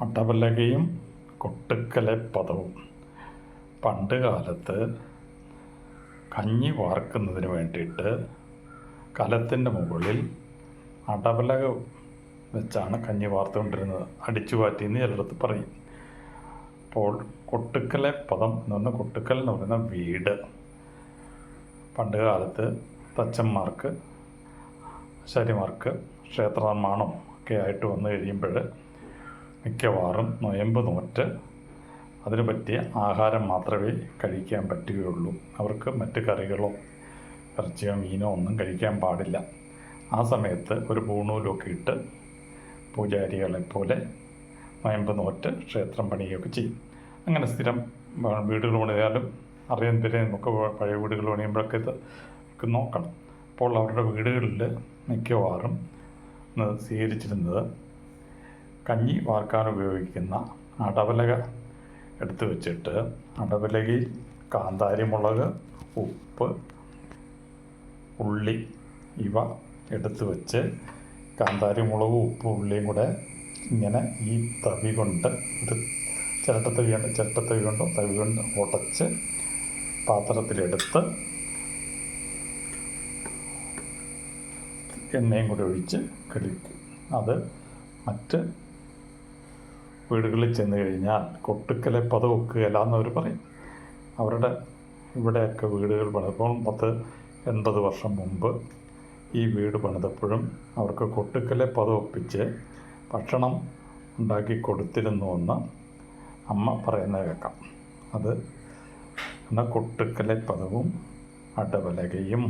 അടവലകയും കൊട്ടുക്കലെ പദവും പണ്ട് കാലത്ത് കഞ്ഞി വാർക്കുന്നതിന് വേണ്ടിയിട്ട് കലത്തിന്റെ മുകളിൽ അടവലക വെച്ചാണ് കഞ്ഞി വാർത്തുകൊണ്ടിരുന്നത്. അടിച്ചു പാറ്റിയെന്ന് ചിലടത്ത് പറയും. അപ്പോൾ കൊട്ടുക്കലെ പദം എന്ന് പറഞ്ഞാൽ കൊട്ടുക്കൽ എന്ന് പറയുന്ന വീട്. പണ്ട് കാലത്ത് തച്ചന്മാർക്ക് ആശാരിമാർക്ക് ക്ഷേത്ര നിർമ്മാണം ഒക്കെ ആയിട്ട് വന്നു കഴിയുമ്പോൾ മിക്കവാറും നൊയമ്പ് നോറ്റ്. അതിന് പറ്റിയ ആഹാരം മാത്രമേ കഴിക്കാൻ പറ്റുകയുള്ളൂ. അവർക്ക് മറ്റ് കറികളോ ഇറച്ചിയോ മീനോ ഒന്നും കഴിക്കാൻ പാടില്ല. ആ സമയത്ത് ഒരു പൂണൂലൊക്കെ ഇട്ട് പൂജാരികളെ പോലെ നൊയമ്പ് നോറ്റ് ക്ഷേത്രം പണിയുകയൊക്കെ ചെയ്യും. അങ്ങനെ സ്ഥിരം വീടുകൾ പണിയാലും അറിയാൻ പേരെ നമുക്ക് പഴയ വീടുകൾ പണിയുമ്പോഴൊക്കെ ഇത് നോക്കണം. അപ്പോൾ അവരുടെ വീടുകളിൽ മിക്കവാറും സ്വീകരിച്ചിരുന്നത് കഞ്ഞി വാർക്കാൻ ഉപയോഗിക്കുന്ന അടവലക എടുത്ത് വെച്ചിട്ട് അടവലകയിൽ കാന്താരിമുളക് ഉപ്പ് ഉള്ളി ഇവ എടുത്ത് വെച്ച് കാന്താരിമുളകും ഉപ്പും ഉള്ളിയും കൂടെ ഇങ്ങനെ ഈ തവി കൊണ്ട് ഒരു ചിരട്ടത്തവി കൊണ്ട് ചിരട്ടത്തവി കൊണ്ടോ തവി കൊണ്ട് ഉടച്ച് പാത്രത്തിലെടുത്ത് എണ്ണയും കൂടി ഒഴിച്ച് കളിക്കും അത് മറ്റ് വീടുകളിൽ ചെന്ന് കഴിഞ്ഞാൽ കൊട്ടുക്കലെ പത വെക്കുകയല്ല എന്നവർ പറയും. അവരുടെ ഇവിടെയൊക്കെ വീടുകൾ പണിതപ്പോൾ പത്ത് എൺപത് വർഷം മുമ്പ് ഈ വീട് പണിതപ്പോഴും അവർക്ക് കൊട്ടുക്കലെ പത ഒപ്പിച്ച് ഭക്ഷണം ഉണ്ടാക്കി കൊടുത്തിരുന്നുവെന്ന് അമ്മ പറയുന്നത് കേൾക്കാം. അത് എന്നാൽ കൊട്ടുക്കലെ പദവും അടവലകയും